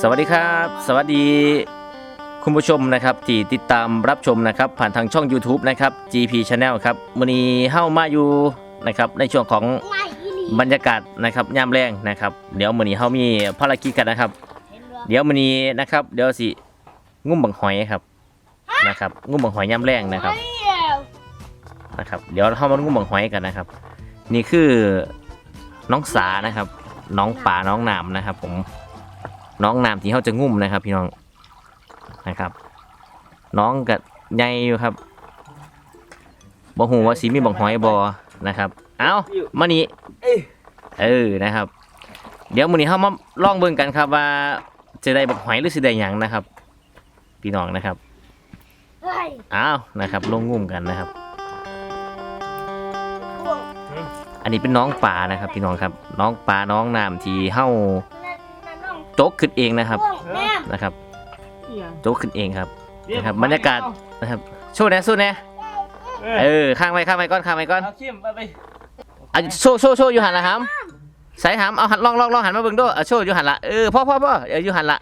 สวัสดีครับ สวัสดี คุณผู้ชมนะครับที่ติดตามรับชมนะครับ ผ่านทางช่อง YouTube นะครับ GP Channel ครับมื้อนี้เฮ้ามาอยู่นะครับในช่วงของบรรยากาศนะครับยามแรงนะครับ เดี๋ยวมื้อนี้เฮามีภารกิจกันนะครับ เดี๋ยวมื้อนี้นะครับ เดี๋ยวสิงุ่มบังหอยครับนะครับงุ่มบังหอยยามแรงนะครับนะครับ เดี๋ยวเฮามางุ่มบังหอยกันนะครับ นี่คือน้องสานะครับ น้องป่าน้องน้ำนะครับ ผม น้องน้ำที่เขาจะงุ่มนะครับ พี่น้องนะครับ น้องกับใหญ่อยู่ครับบ่หูว่าสีมีบังหอยบอนะครับ เอามานี่เออนะครับ เดี๋ยวมื้อนี้เฮามาลองเบิ่งกันครับว่าจะได้บักหอยหรือสิได้หยังนะครับ พี่น้องนะครับอ้าวนะครับ ลงงุ่มกันนะครับ อันนี้เป็นน้องปลานะครับ พี่น้องครับ น้องปลาน้องน้ำที่เฮา โจกขึ้นเองนะครับนะครับ โจกขึ้นเองครับนะครับบรรยากาศนะครับโชว์แหน่โชว์แหน่เออข้างไว้ข้างไว้ก่อนข้างไว้ก่อนเอาชิมไปไปอะโชว์โชว์โชว์อยู่หันละครับใส่หามเอาหันลองลองลองหันมาเบิ่งดูเอาโชว์อยู่หันละเออพ่อพ่อพ่อเอออยู่หันละ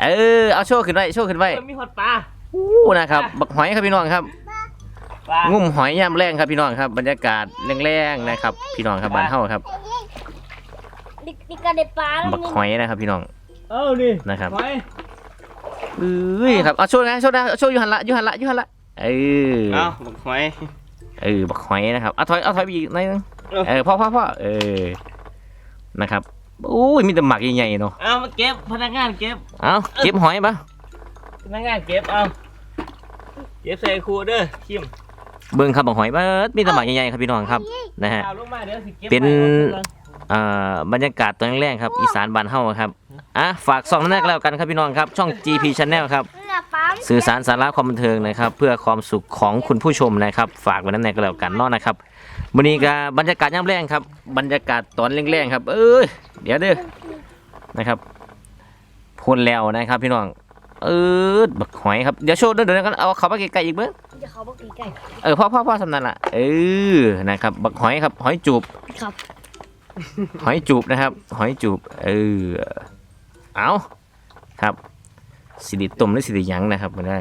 เออเอาโชว์ขึ้นไว้โชว์ขึ้นไว้เออมีหอดปลาอู้นะครับบักหอยครับพี่น้องครับปลางุ่มหอยยามแรงครับพี่น้องครับ บรรยากาศแรงๆนะครับ พี่น้องครับบ้านเฮาครับ นี่ก็ได้ปลาแล้วบักหอยนะครับพี่น้อง เอ้านี่นะครับ หอยเอ้ยครับเอาโชว์นะโชว์นะโชว์อยู่หันละอยู่หันละอยู่หันละเออเอ้าบักหอยเออบักหอยนะครับเอาถอยเอาถอยไปอีกหน่อยนึงเออเออพ่อพ่อพ่อเออนะครับอุ้ยมีแต่หมักใหญ่ๆเนาะเอามาเก็บพนักงานเก็บเอาเก็บหอยปะพนักงานเก็บเอาเก็บใส่ครัวเด้อชิมเบิ่งครับบักหอยเบิดมีแต่หมักใหญ่ๆครับพี่น้องครับนะฮะเอาลงมาเดี๋ยวสิเก็บเป็นไว้ อาขึ้นก่อนอ่าบรรยากาศตอนแรกๆครับ อีสานบ้านเฮาครับอะฝากส่องนั่นก็แล้วกันครับพี่น้องครับ ช่อง GP Channel ครับเนื้อปลาสื่อสารสาระความบันเทิงนะครับ เพื่อความสุขของคุณผู้ชมนะครับ ฝากไว้นั่นแหละก็แล้วกันเนาะนะครับวันนี้ก็บรรยากาศย่ำแรงครับ บรรยากาศตอนแรงๆครับ เอ้ยเดี๋ยวเด้อนะครับพ่นแล้วนะครับ พี่น้องเออบักหอยครับเดี๋ยวโชว์เดี๋ยวเดี๋ยวกันเอาเขาไปไกลๆอีกเบ้อจะเขาบอกตีไก่เออพ่อพ่อพ่อสำนันละเออนะครับ บักหอยครับ หอยจูบครับ หอยจูบนะครับ หอยจูบเออเอาครับสิริต้มหรือสิริหยังนะครับมันได้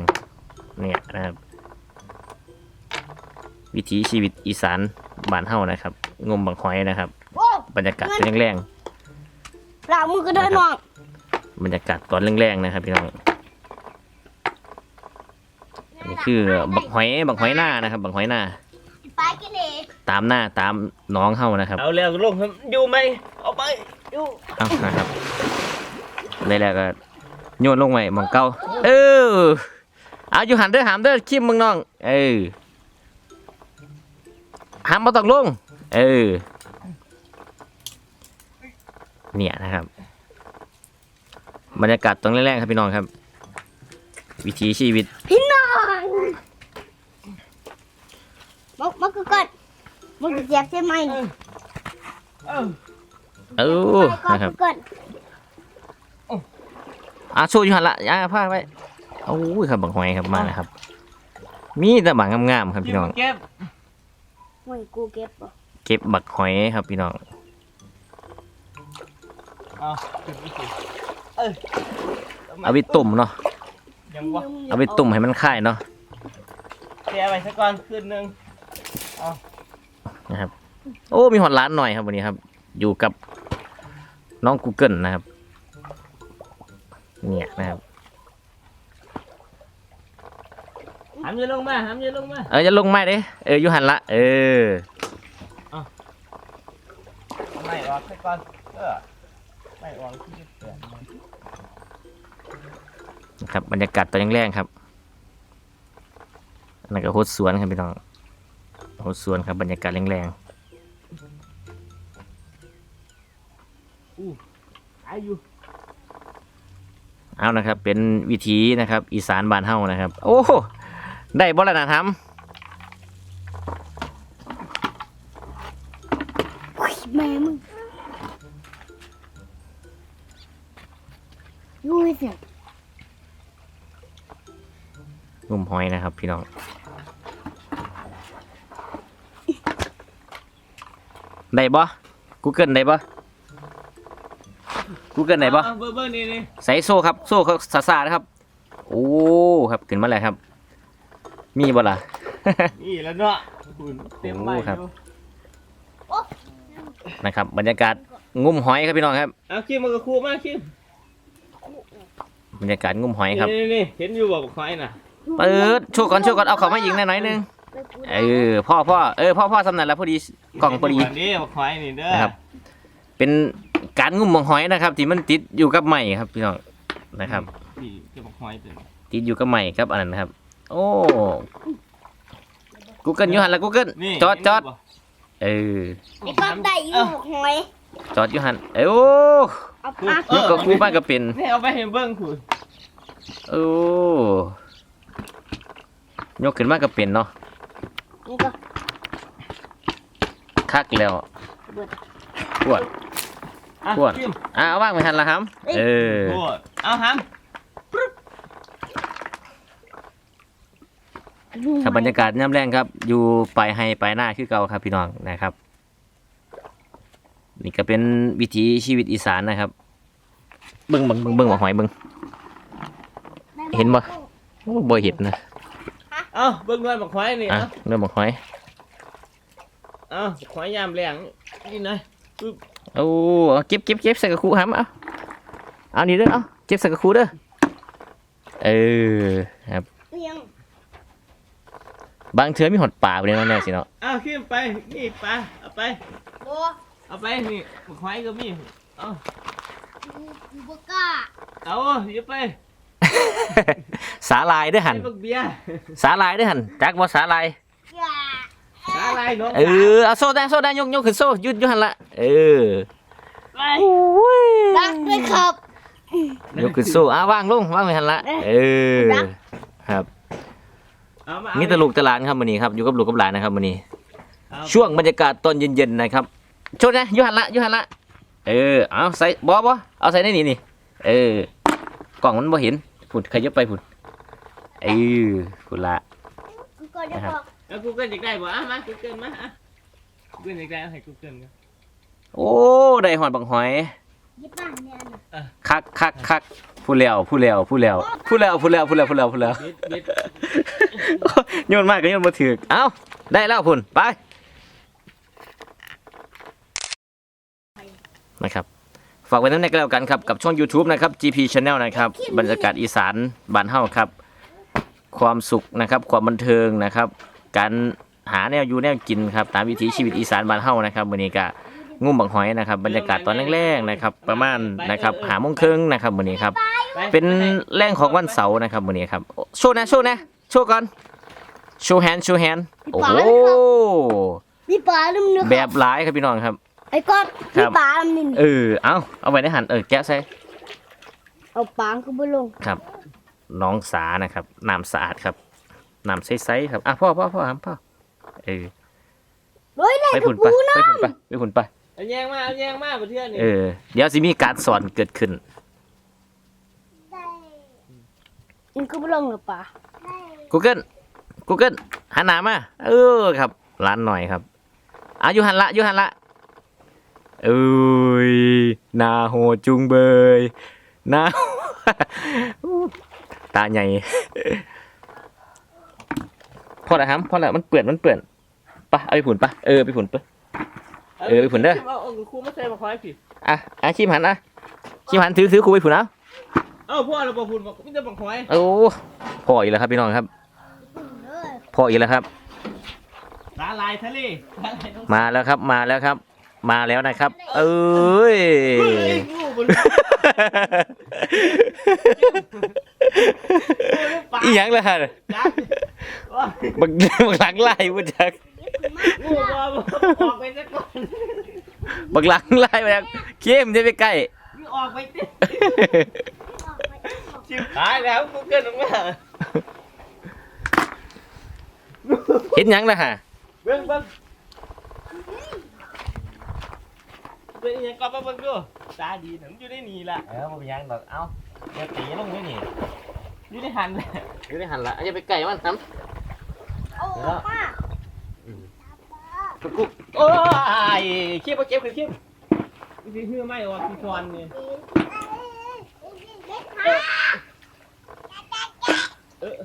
เนี่ยนะครับ วิถีชีวิตอีสานบ้านเฮานะครับ งมบังหอยนะครับโอ้บรรยากาศเป็นแรงปลามือก็เดินมองๆบรรยากาศตอนแรงๆนะครับพี่น้องอันนี้คือบักหอยบักหอยหน้านะครับ บักหอยหน้าปลากินเอง ตามหน้าตามน้องเฮานะครับ เอาแล้วลงครับอยู่ไหมเอาไปอยู่เอานะครับได้แล้วก็โยนลงไว้หมองเก่าเออเอาอยู่หันเด้อหามเด้อคิมมึงน้อง เออหามมาต้องลง เออ เนี่ยนะครับบรรยากาศตรงแรกๆครับพี่น้องครับ วิถีชีวิต พี่น้องมันมันก็กด มันก็เจ็บใช่ไหมเอ้าเออนะครับกดอะโชว์อยู่หันละย่าพาไว้โอ้ยครับบังหอยครับมาแล้วครับ มีแต่บังงามๆครับพี่น้อง เก็บโอ้ยกูเก็บป่ะเก็บบักหอยครับพี่น้องเอาเก็บไปสิเอ้ยเอาไปต้มเนาะยังวะเอาไปต้มให้มันคายเนาะแช่ไว้สักก่อนคืนหนึง นะครับ โอ้มีหอดร้านหน่อยครับวันนี้ครับ อยู่กับน้อง Google นะครับ เนี่ยนะครับหามอยืนลงมาหามอยืนลงมา เออจะลงไม้เด้เอออยู่หันละเออเอาไม่ออกสักก่อนเออไม่ออกที่เปลี่ยนนะครับบรรยากาศตอนแรกๆครับอันนั่นก็โฮดสวนครับพี่น้อง โฮดสวนครับบรรยากาศแรงอายุๆเอานะครับ เป็นวิถีนะครับ อีสานบ้านเฮานะครับ โอ้ได้บ่ละนะทอุ๊ยแม่มึงยูเสียงำงุ่มหอยนะครับ พี่น้อง ได้บ่ Google ได้บ่กูเกิลไหนบ่อาเบอร์เบอร์นี่นี่ใส่โซ่ครับ โซ่เขาซาซานะครับ โอ้ ครับขึ้นมาแล้วครับ มีบ่ล่ะ นี่แล้วเนาะคุณเต็มใบโอ้ครับอยู่นะครับ บรรยากาศงุ่มหอยครับพี่น้องครับ เอาคิมมากระคูมากคิมบรรยากาศงุ่มหอยครับ นี่นี่เห็นอยู่บ่บอกควายน่ะ เปิดโชว์ก่อนโชว์ก่อนเอาเขามายิงหน่อยๆนึง เออพ่อพ่อเออพ่อพ่อสำนักแล้วพอดีกล่องพอดีนี่บอกควายนี่เด้อนะครับ เป็นการงุ่มของหอยนะครับ ที่มันติดอยู่กับไม้ครับพี่น้องนะครับติดอยู่กับไม้ครับอันนั้นนะครับ โอ้กูเกิลยูหันละกูเกิลจอดจอดเออไอ้ก้อนได้อยู่หอยจอดยูหันเอ้โอ้เอาลายกกับกูบ้านก็เป็นเอาไปเห็นเบิ้งคุณโอ้ยกขึ้นมาก็เป็นเนาะ นี่ก็คักแล้วปวด อะขวดคิมอะเอาว่างไปหันละครับ เออขวดเอาห้ครับบรรยากาศย่ำแรงครับ อยู่ปลายไฮปลายหน้าคือเก่าครับพี่น้องนะครับ นี่ก็เป็นวิถีชีวิตอีสานนะครับ เบิ้งเบิ้งเบิ้งเบิ้งว่าหอยเบิ้ง เห็นบ่ โอ้บ่เห็นนะำ เอาเบิ้งด้วยบอกควายนี่อะเอาเริ่มบอกหอยเอาบอกควายยามแรงนี่นะปึ๊บโอ้เอาเก็บเก็บเก็บใส่กระคูหามเอาเอานี่เด้อเอาเก็บใส่กระคูเด้อเออครับเลี้ยงบางเทือมีหดป่าไปเลยเนาะแน่สิเนาะเอาขึ้นไปนี่ปลาเอาไป โบเอาไปนี่บอกควายก็มี เอากูบกล้าเอาอย่าไป สาลายเด้อหันไอ้บักเบียร์สาลายเด้อหันจักบ่สาลายอย่าอะไรน้องเออเอาโซ่ได้โซ่ได้ยกยกขึ้นโซ่ยุดยุดหันละเออไปรักด้วยครับ ยกขึ้นโซ่อะวางลงวางไว้หันละเออครับเอามามีแตลูกตหลานครับมื้อนี้ครับอยู่กับลูกกับหลานนะครับมื้อนี้เอาช่วงบรรยากาศตอนเย็นๆนะครับโชดนะอยุหันละอยุหันละเออเอาใส่บอบอเอาใส่ในนี่นี่เออกล่องมันบ่เห็น ผุดขยับไปผุดเออผุดละกูก็จะบอกเอากูเกิลอยากได้บ่อะมากูเกิลมาอะกูเกิลอยากได้เอาให้กูเกิลกันโอ้ได้หอนบังหอยยี่ป้าเนี่ยนะคักคักคักผู้แล้วผู้แล้วผู้แล้วผู้แล้วผู้แล้วผู้แล้วผู้แล้วผู้แล้วเบ็ดเบ็ดโยนมากก็โยนมาถือกเอ้าได้แล้วพุ่นไปนะครับฝากไว้นั่นในก็แล้วกันครับ กับช่อง YouTube นะครับ GP Channel นะครับ บรรยากาศอีสานบ้านเฮาครับ ความสุขนะครับ ความบันเทิงนะครับ การหาแนวอยู่แนวกินครับ ตามวิถีชีวิตอีสานบ้านเฮานะครับวันนี้ก็งุ่มบังหอยนะครับ บรรยากาศตอนแรกๆนะครับ ประมาณนะครับหาโมงครึ่งนะครับวันนี้ครับไปเป็นแรงของวันเสาร์นะครับวันนี้ครับโอ้โชว์นะโชว์นะโชว์ก่อนโชว์แฮนด์โชว์แฮนด์โอ้โหมีปลาลืมนึกแบบหลายครับพี่น้องครับ ไอ้ก้อนครัมีบปลาลืมนินเออเอาเอาไว้ในหันเออแกะใส่เอาปลาก็บ่ลงครับ น้องสานะครับน้ำสะอาดครับน้ำใสๆครับอะพ่อพ่อพ่อครับพ่อเออเฮ้ยได้ไปกับผุนไปกูนะไปผุนไปไปผุนไป เอาแยงมาเอาแยงมาประเทศนี่เออเดี๋ยวสิมีการสอนเกิดขึ้น มันก็บ่ลงหรอปลา Google Google หันหน้ามาเออครับร้านหน่อยครับอะอยู่หันละอยู่หันละ เอ้ยนาโหดจุงเบยนาตาใหญ่พอแล้วครับพอแล้วมันเปื่อนมันเปื่อนไปะเอาไปผุนปะเออไปผุนปะเออไปผุนเด้อเอาเอาครูมาใส่บอกควายผิดอะอะชิมหันอะชิมหันถือถือครูไปผุนเอาเอ้าพ่อเราบอกคุณบอกไม่ได้บอกควายโอ้พออีกแล้วครับพี่น้องครับพออีกแล้วครับสาลายทะเลสาลายน้องมาแล้วครับมาแล้วครับ มาแล้วนะครับ เอ้ยเฮ้ยงูบนอีหยังล่ะฮะจักว่าบักบักหลังไล่บ่จักงูบอลออกไปสักก่อนบักหลังไล่บ่จักเข้มจะไปใกล้มึงออกไปดิชิบหายแล้วกูเกินออกมาเห็นหยังล่ะฮะเบิ้งเบิ้ง เป็นยังก็มาเบิ้งดูตาดีหนังอยู่ในนี่ละเออบ่เป็นหยังดอกเอ้าอย่าตีลงนี่นี่อยู่ในหันแหละอยู่ในหันละอย่าไปใกล้มันครับโอ้ป้ากุ๊กโอ้ยเข้มบ่เจ็บขึ้นเข้มสิฮื้อไม่ออกที่ซอนนี่เออ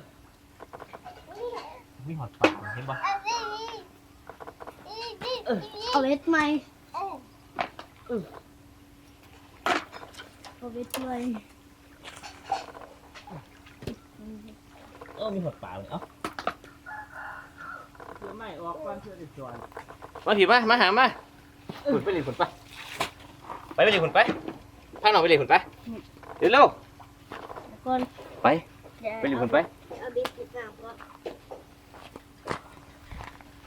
มีหอดปากเห็นปะเอาเวทไหม เอาเวทไหมเออมีหอดปากเลยเอ้าเพื่อไม่ออกก่อนเพื่อที่ซอนมาผีมามาหามาขุนไปเลยขุนไปไปไปเลยขุนไปพาหน่อยไปเลยขุนไปเร็วเร็วก่อนๆไปไปเลยขุนไปเอาเวทติดน้ำก่อน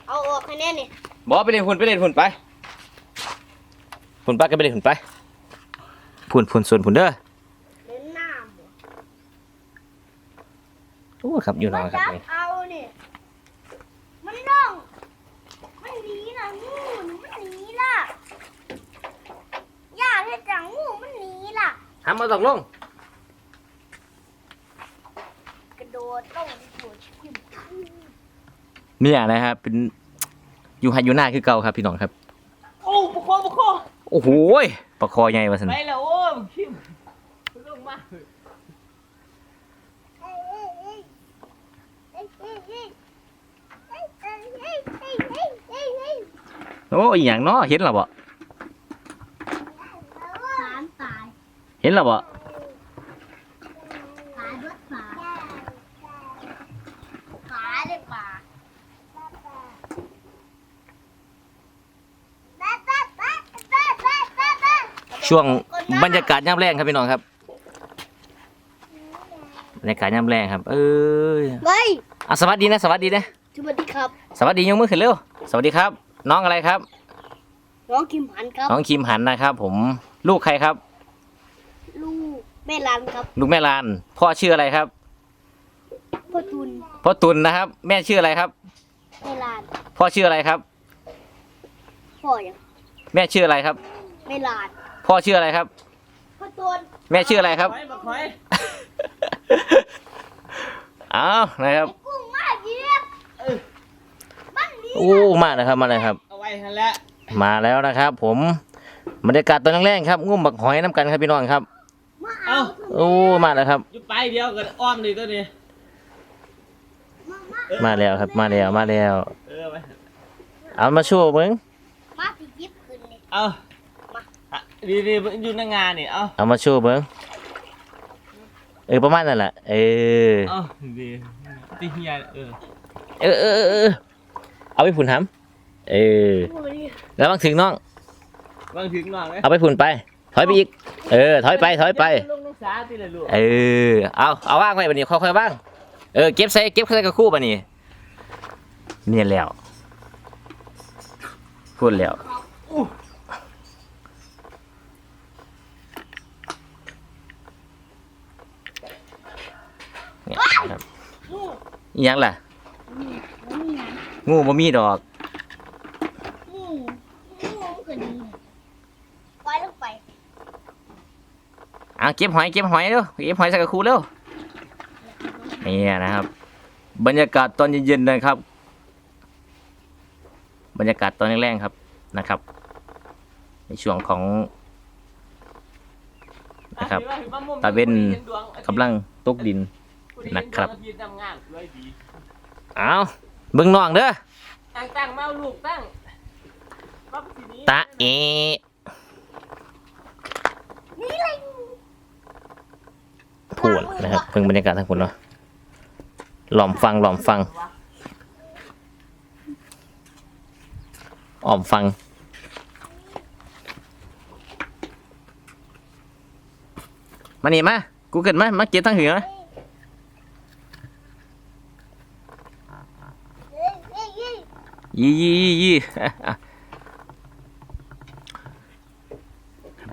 เอาออกคะแนนนี่บอกไปเลยขุนไปเลยขุนไป ขุนไปกันไปเลยขุนไปผุนผุนส่วนผุนเด้อเล่นน้ำบ่โอ้ครับอยู่นอนครับจับนี่เอาเนี่ยมันน้อง มันหนีนะงูนี่มันหนีล่ะย่าเฮ็ดจังงูมันหนีล่ะ ทำมาตกลงกระโดดต้องหัวขึ้น เนี่ยนะครับ เป็นอยู่ไฮยูน่าคือเก่าครับพี่น้องครับ โอ้บุคคลบุคคล โอ้โหยประคอใหญ่วะสันไปแล้วโอ้ยชิมลงมาโอ้ยอหย่างเนาะเห็นหรอบ่สามตาย เห็นหรอบ่ ตายเบิดป่าตายเลยป่า ช่วงบรรยากาศย่ำแรงครับพี่น้องครับบรรยากาศย่ำแรงครับ เอ้ยเฮ้ยอะสวัสดีนะสวัสดีนะสวัสดีครับ สวัสดียกมือขึ้นเร็วสวัสดีครับ น้องอะไรครับ น้องคิมหันครับ น้องคิมหันนะครับ ผมลูกใครครับ ลูกแม่ลันครับ ลูกแม่ลาน พ่อชื่ออะไรครับพ่อทุนพ่อตุลนะครับ แม่ชื่ออะไรครับแม่ลันพ่อชื่ออะไรครับ พ่อยังแม่ชื่ออะไรครับแม่ลัน พ่อชื่ออะไรครับ พ่อตุนแม่ชื่ออะไรครับถอยบักถอย เอานะครับ ไอ้กุ้งมาเหยียบมันหนีโอ้มาแล้วครับมาแล้วครับ เอาไว้ทันแล้วมาแล้วนะครับ ผมบรรยากาศตอนแรกๆครับ งุ่มบักหอยน้ำกันครับพี่น้องครับมาเอาโอ้มาแล้วครับ อยู่ไปเดียวกันอ้อมเลยตัวนี้ มามามาแล้วครับ มาแล้วมาแล้ว เออไปเอามาโชว์เบิ้งมาสิยิบขึ้นนี่เอาอะ ดีดีๆอยู่ในงานนี่เอาเอามาโชว์เบิ้งเออประมาณนั่นแหละเออ เอาดีตีเฮียเออเออเออเออเออเอาไปผุนทำเออโอ้ยแล้วบางถึงน้องวางถึงหน่อยไหมเอาไปผุนไป ถอยไปอีก เออ ถอยไป ถอยไป ลงในสาตีเลยลูกเออ เอา เอาว่างไว้บันนี้ค่อยๆว่าง เออ เก็บใส่ เก็บใส่กับคู่บันนี้เนี่ยแล้ว พูดแล้ว เนี่ยครับงูอิหยังล่ะนี่แล้วนี่นะงูบ่มีดอกงูงูมันก็ดีปล่อยลงไปอะเก็บหอยเก็บหอยเร็วเก็บหอยใส่กับคู่เร็วนี่นะครับ บรรยากาศตอนเย็นๆนะครับ บรรยากาศตอนแรกๆครับนะครับ ในช่วงของนะครับ ตาเว้นกำลังตกดิน นะครับเอาเบิ่งน้องเด้อตั้งตั้งๆมาเอาลูกตั้งมาประสิทธิ์นี้ตาเอนี่เลยพูดนะครับเพิ่งบรรยากาศทั้งคนเนาะหล่อมฟังหล่อมฟังอ่อมฟังมานี่มา กูเกิดมา มาเก็บทั้งหือเฮ้ยเฮ้ยเฮ้ย ยี่ยี่ยี่ยี่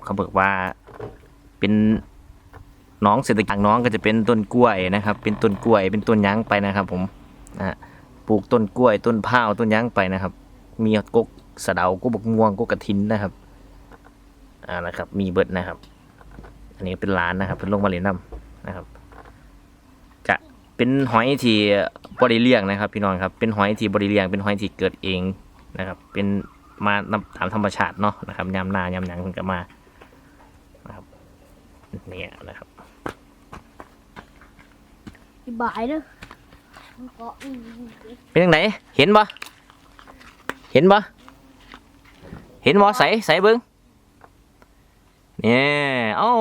เขาบอกว่าเป็นน้องเศรษฐกิจน้องก็จะเป็นต้นกล้วยนะครับ เป็นต้นกล้วยเป็นต้นยั้งไปนะครับ ผมนะฮะปลูกต้นกล้วย ต้นพร้าวต้นยั้งไปนะครับ มีกกสะเดากกบกม่วงกกกระถินนะครับอ่านะครับ มีเบิดนะครับ อันนี้เป็นร้านนะครับเป็นโรงมาเรียนนำนะครับ เป็นหอยที่บริเลี้ยงนะครับพี่น้องครับ เป็นหอยที่บริเลี้ยง เป็นหอยที่เกิดเองนะครับ เป็นมานำตามธรรมชาติเนาะนะครับยามหนายามหนังเพิ่นก็มาเนี่ยนะครับอีบายเด้อมันเกาะอืมเป็นยังไงเห็นบ่เห็นบ่เห็นบ่ใสใสเบิ้งเนี่ยเอ้า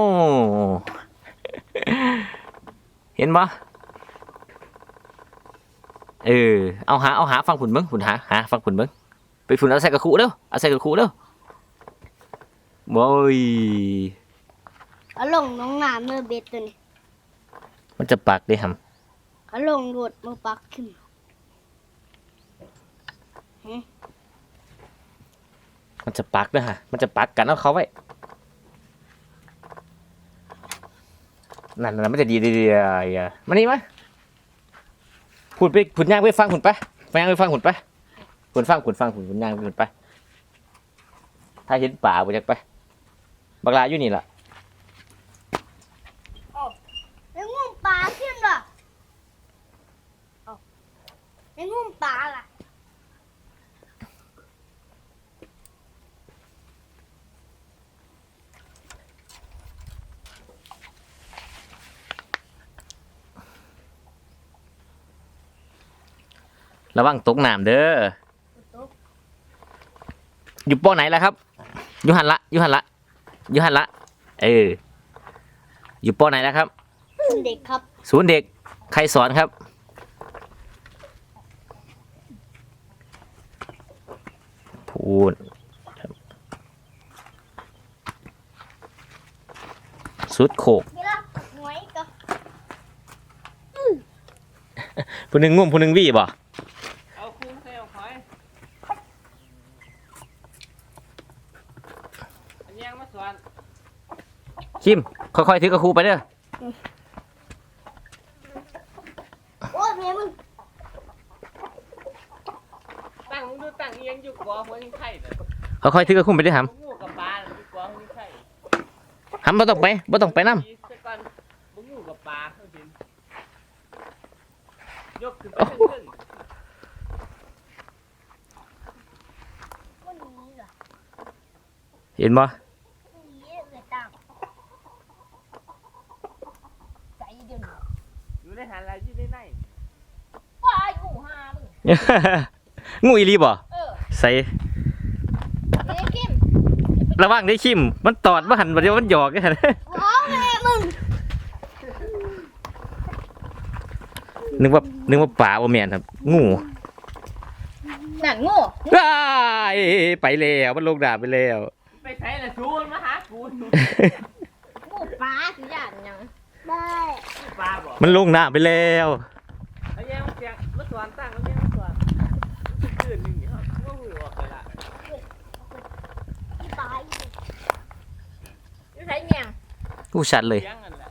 เห็นบ่ เออเอาหาเอาหาฟังผุนเบิ้งผุนหาหาฟังผุนเบิ้งไปผุนเอาใส่กระคุเด้อเอาใส่กระคุเด้อโว้ยเอาลงน้องน้ำเมื่อเบ็ดตัวนี้มันจะปักได้หำเอาลงโดดมาปักขึ้นมันจะปักด้วยฮะมันจะปักกันเอาเขาไว้นั่นนั่นมันจะดีดีดีอะมานี่มา ผุดไปผุดย่างไปฟังผุดไปไปย่างไปฟังผุดไปผุดฟังผุดฟังผุดผุดย่างไปผุดไป ถ้าเห็นป่าบ่อยากไปบักลาอยู่นี่ล่ะ แล้วงุ่มปลาขึ้นเหรอเอาแล้วงุ่มปลาล่ะ ระวังตกน้ำเด้ออยู่ป้อไหนแล้วครับอยู่หันละอยู่หันละอยู่หันละ เออ อยู่ป้อไหนแล้วครับ เด็กครับ ศูนย์เด็ก ใครสอนครับ พูดครับสุดโขกเวลาหวยก็ผู้หนึ่งงุ่มผู้หนึ่งวี่บ่ เอาคุ้มใส่เอาคอยอันยังมาสอน คิม ค่อยๆ ถือกระคูไปเด้อ โอ้ยแม่มึงตั้งมึงดูตั้งเอียงอยู่กว่าหัวยังไข่เลยค่อยๆ ถือกระคูไปเด้อหงูกับปลาน่ะอยู่กว่าหัวยังไข่ำหำบ่ต้องไปบ่ต้องไปน้ยีสก่อนมึงงูกับปลาเขาสิยกขึ้นไปขึ้นคนนี้เหรอำเห็นบ่ คนนี้เลยตามใจเดียวนี้ อยู่ในหันอะไรอยู่ในไหน ว้ายหูหามึ งงูอีหลีบ่เออใส่เด็กกิมระวังได้คิม มันตอดบ่หันบ่เดี๋ยวมันหยอกกันว้าวแม่มึงนึกว่านึกว่าป่าบ่แม่นครับ งูนั่นโง่ว้ายไปแล้วมันลงดาบไปแล้ว ไปใส่ละซูนมาหากูโง่ปลาสิย่านยังได้ปลาบอกมันลงน้ำไปแล้ว เอาแย่มาเสียงมาสอนตั้งเอาแย่มาสอนตื่นหนึ่งเขาก็หูออกไปละ ที่ปลาอีก นี่ ใส่เงี้ยงผู้ชัดเลยเสียงกันแหละ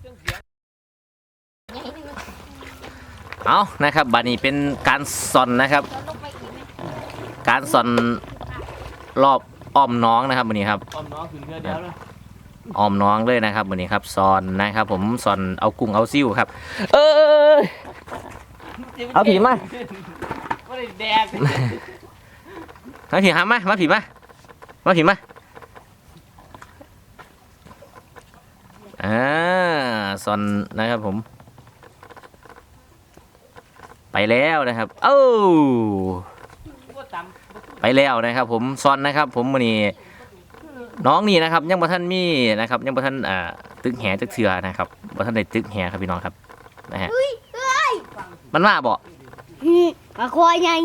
เครื่องเสียงยังให้ดึงเอานะครับบัดนี้เป็นการสอนนะครับตอนลงไปอีกไหมการสอนรอบอ้อมน้องนะครับวันนี้ครับออมน้องขึ้นเรือเดียวเลยอ้อมน้องเลยนะครับวันนี้ครับสอนนะครับ ผมสอนเอากุ้งเอาซิ่วครับ เออเอาผีมาไม่ได้แดกมาผีหามามาผีมามาผีมา อ่าสอนนะครับผม ไปแล้วนะครับ เอ้าก็ตำไปแล้วนะครับ ผมซอนนะครับ ผมวันนี้น้องนี่นะครับ ยังบ่ท่านมีนะครับ ยังบ่ท่านอ่าตึกแหตึกเถื่อนะครับบ่ท่านได้ตึกแหครับพี่น้องครับนะฮะมันว่าบ่อืมปลาคอยใหญ่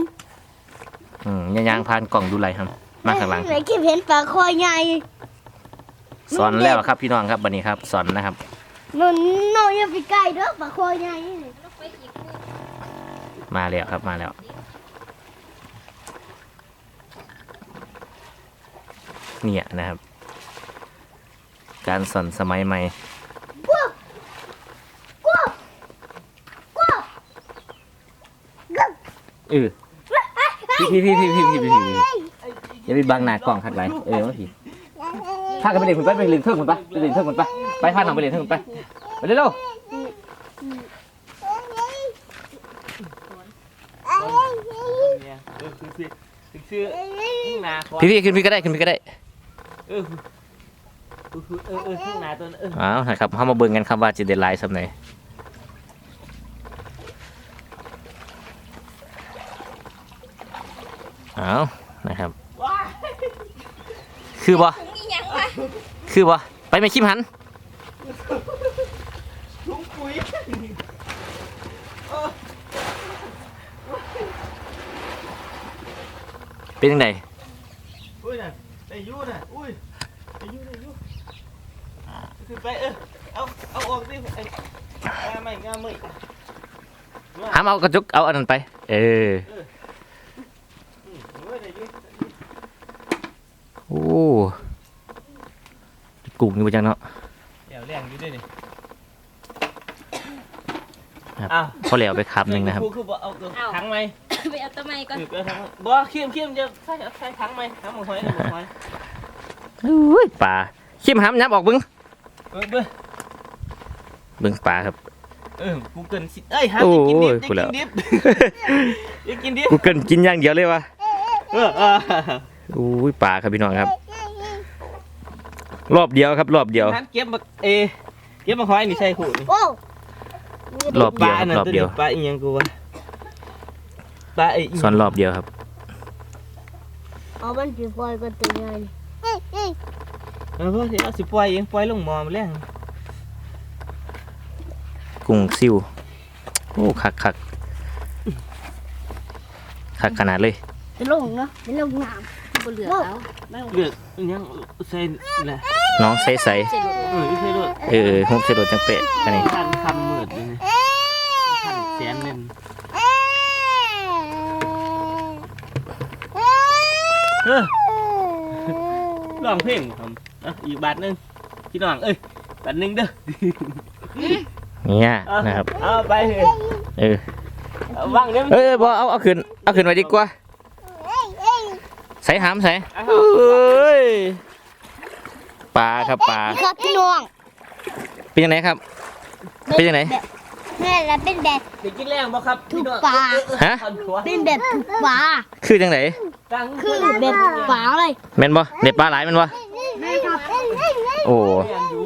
อืมยางๆผ่านกล่องดูไรครับมาข้างหลังไหนเก็บเห็นปลาคอยใหญ่ สอนแล้วครับพี่น้องครับวันนี้ครับสอนนะครับหนูนอย่าไปไกลเด้อปลาคอใหญ่มาแล้วครับมาแล้ว เนี่ยนะครับ การสอนสมัยใหม่เออพี่พี่พี่พี่พี่พี่พี่อย่าไปบังหน้ากล่องขัดไหลเออว่าพี่ากันไปเรียนคุณไปไปเรียนเครื่องคุณไปไปเรียนเครื่องคุณไปไปพาน้องไปเรียนเครื่องคุณไปไปเร็วพี่พี่ขึ้นพี่ก็ได้ขึ้นพี่ก็ได้เอ้าวนะครับเฮามาเบิ่งกันครับว่าจะได้หลายสำไหนเอานะครับ คือบ่ คือบ่ไปไม่คิมหันถุงปุ๋ยเป็นยังไงอุ้ยน่ะได้อยูน่ะอุ้ยได้อยูได้อยูคือไปเออเอาเอาออกดิไอ้งาไม่งาไม่หามเอากระจุกเอาอันนั้นไป เอออืมเว้ยได้อยูโอ้ กุ้งนี่บ่จังเนาะเดี๋ยวแรงอยู่ด้วยนี่ครับอ้าวพอแล้วไปคำหนึ่งนะครับกูคือบ่เอาตัวถังไหมไปเอาตัวใหม่ก่อนคือไปเอาถังไหมบ่เข้มเข้มจะใส่ใส่ถังไหมถังหมูหอยหมูหอยอุ้ยปลาคิมหามยับออกเบึงเออเบ้อเบึงปลาครับ เออกูเกินสิเอ้ยห้ามโอ้จะกินดิบยจะกูแล้วกินดิบจะกินดิบกูเกินกินอย่างเดียวเลยวะเออเอออุ้ยปลาครับพี่น้องครับ รอบเดียวครับรอบเดียวท่านเก็บบักเอ เก็บบักหอยนี่ใส่ขู่นี่โอ้รอบเดียวครับปลารอบเดียว ปลาอีหยังกูวะปลาไอ้อีหซ้ยัองนรอบเดียวครับ เอามันสิปล่อยก็ตัวใหญ่เออเพื่อนเอาสิปล่อยเองปล่อยลงหมอมาแล้วกุ้งซิวโอ้คักคักคักขนาดเลย จะลงเนาะจะลงน้ำ บ่เหลือแล้วไม่เลือกอีหยังใส่แหละน้องใสใสเจ็ดเอออีใส่ด้วยๆเออฮุบเสโดดจังเปะอันนี้คันคำมืดเลยนี่คันแสนเล่นเออร้องเพลงครับอะอีกบาทหนึงพี่น้องเอ้ยบาทหนึงเด้อเนี่ยเอานะครับ เอาไปเถอะเออ เอาวางเดี๋ยวมันเออบ่เอาเอาขึ้นเอาขึ้นไว้ดีกว่า ใส่หามใส่เอาเอ้ยปลาครับปลาครับพี่น้องเป็นยังไงครับ เป็นยังไงแม่ละเป็นแบบไปกินแรงบ่ครับพี่น้องถูกปลาฮะเอาหัวเป็นแบบถูกปลาคือจังไหนตั้งคือแบบปลาเลยแม่นบ่เด็ดปลาหลายแม่นบ่แม่ครับโอ้แม่นอยู่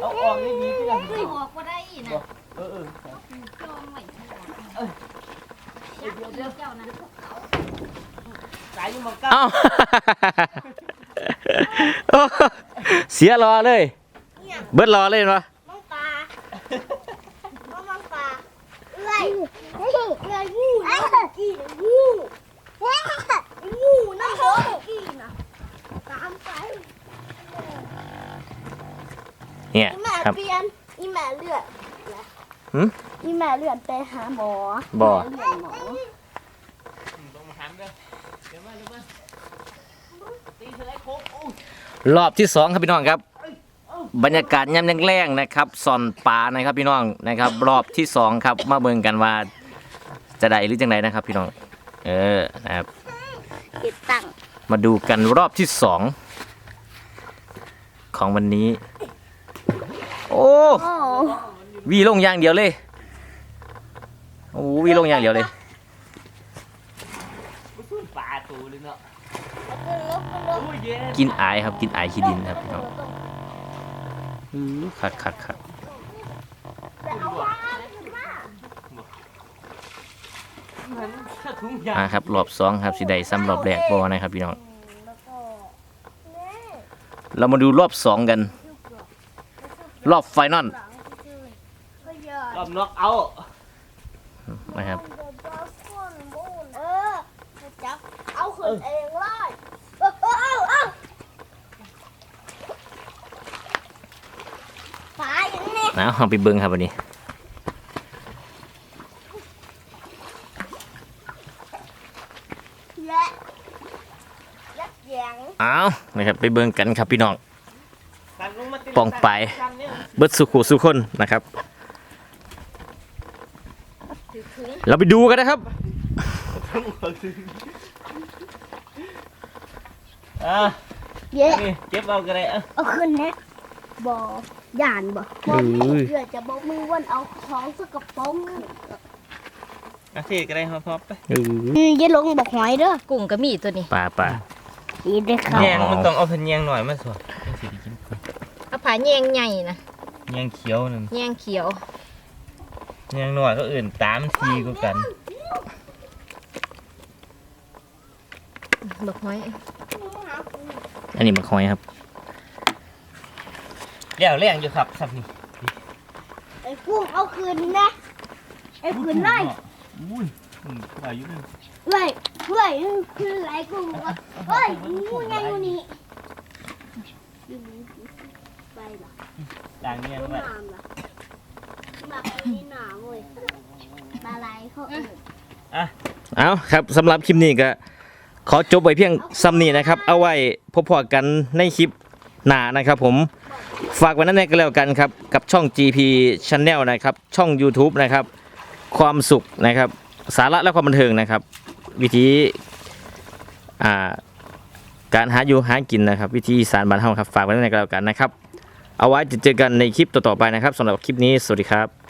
เอาออกนี่ดีพี่น้องเคยบอกว่าได้นะเออเออจองไว้เดี๋ยวเดี๋ยวเจ้านะ สายอยู่หมองเก้าเอ้า โอ้เสียรอเลยเบิดรอเลยเห็นปะมังปลามังมังปลาเอ้ยเอ้ยเอ้ยงูนะกี่งูงูนะเหรอกี่นะตามไปเนี่ยอีแม่ครับ เปลี่ยนอีแม่เลือดหืม อีแม่เลือดไปหาหมอบ่ แม่เลือดหมอ ลงมาหันเด้อเดี๋ยวมาเดี๋ยวมาตีเธอไอ้โคกโอ้ย รอบที่สองครับพี่น้องครับ บรรยากาศยามแรงๆนะครับซอนปลานะครับพี่น้องนะครับ รอบที่สองครับมาเบิ่งกันว่าจะได้หรือจังไดนะครับ พี่น้อง เออนะครับเก็บตังค์มาดูกันรอบที่สองของวันนี้ โอ้โอ้วีลงอย่างเดียวเลยโอ้วีลงอย่างเดียวเลยกูสู้ปลาตูเลยเนาะ โอ้ยเย็นกินอายครับ กินอายขี้ดินครับพี่น้องอื้อคักคักคักมันถ้าถุงยางอ่าครับรอบสองครับสิได้ซ้ำรอบแรกบ่นะครับพี่น้องเรามาดูรอบสองกัน รอบไฟนอลรอบน็อกเอานะครับเออจับเอาขึ้นเองเลยเอาเอาเอาฝาอย่าง นี้นะเอาไปเบิ้งครับวันนี้และและแยงเอานะครับไปเบิ้งกันครับพี่น้องตันลงมาติดปองไปตันเนี่ยเบิดสุขุสุคนนะครับ เราไปดูกันนะครับอะเย้นี่เก็บเอากระไรอะเอาขึ้นนะบอ ย่านบ่บเอ้อยเพื่อจะบอกมือวันเอาของสกปรกขึ้นอะเทกระไรหอมๆไปอื้ออืมอย่าลงบอกหอยเด้อกุ้งก็มีตัวนี้ป่าป่า นี่เด้อครับ แยงมันต้องเอาพันแยงหน่อยมาสวดจังสิผาแยงใหญ่นะยังเขียวนั่นแยงเขียวยังหน่อยก็อื่นตามทีกูกัน บักห้อยอันนี้บักหอยครับ เลี้ยวเลี้ยงอยู่ครับครับนี่ไอ้กุ้งเอาคืนนะ ไอ้คืนไล่อุ้ยอืมอายุนึงไล่ไล่คือไรกุ้งวะเฮ้ยงูยังอยู่นี่ไปละด่างเนี่ยต้นไว้น้ำละหมักนี่หนามเว้ยปลาไหลเขาเออเอาครับสำหรับคลิปนี้ก็ขอจบไว้เพียงซ้ำนี้นะครับ เอาไว้พบพอกันในคลิป หนานะครับผมฝากไว้นั่นเองก็แล้วกันครับ กับช่อง GP Channel นะครับ ช่อง YouTube นะครับ ความสุขนะครับ สาระและความบันเทิงนะครับ วิธีาการหาอยู่หากินนะครับ วิธีอีสารบ้านเฮาครับฝากไว้นั่นเองก็แล้วกันนะครับ เอาไว้จะเจอกันในคลิปต่อๆไปนะครับสำหรับคลิปนี้สวัสดีครับ